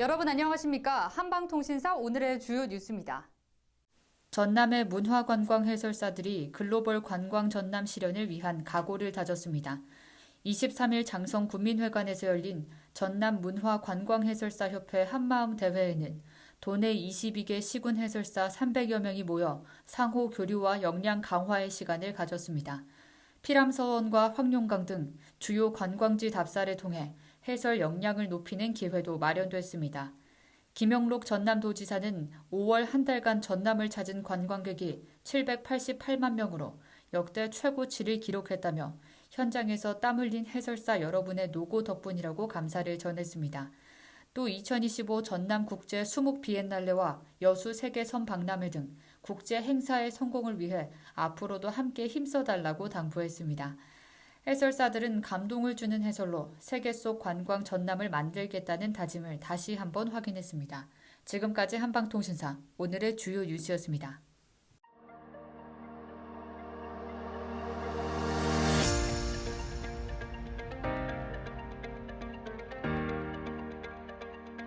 여러분 안녕하십니까? 한방통신사 오늘의 주요 뉴스입니다. 전남의 문화관광 해설사들이 글로벌 관광 전남 실현을 위한 각오를 다졌습니다. 23일 장성 국민회관에서 열린 전남 문화관광해설사협회 한마음 대회에는 도내 22개 시군 해설사 300여 명이 모여 상호 교류와 역량 강화의 시간을 가졌습니다. 피람서원과 황룡강 등 주요 관광지 답사를 통해 해설 역량을 높이는 기회도 마련됐습니다. 김영록 전남도지사는 5월 한 달간 전남을 찾은 관광객이 788만 명으로 역대 최고치를 기록했다며 현장에서 땀 흘린 해설사 여러분의 노고 덕분이라고 감사를 전했습니다. 또 2025 전남 국제 수묵 비엔날레와 여수 세계선 박람회 등 국제 행사의 성공을 위해 앞으로도 함께 힘써달라고 당부했습니다. 해설사들은 감동을 주는 해설로 세계 속 관광 전남을 만들겠다는 다짐을 다시 한번 확인했습니다. 지금까지 한방통신사 오늘의 주요 뉴스였습니다.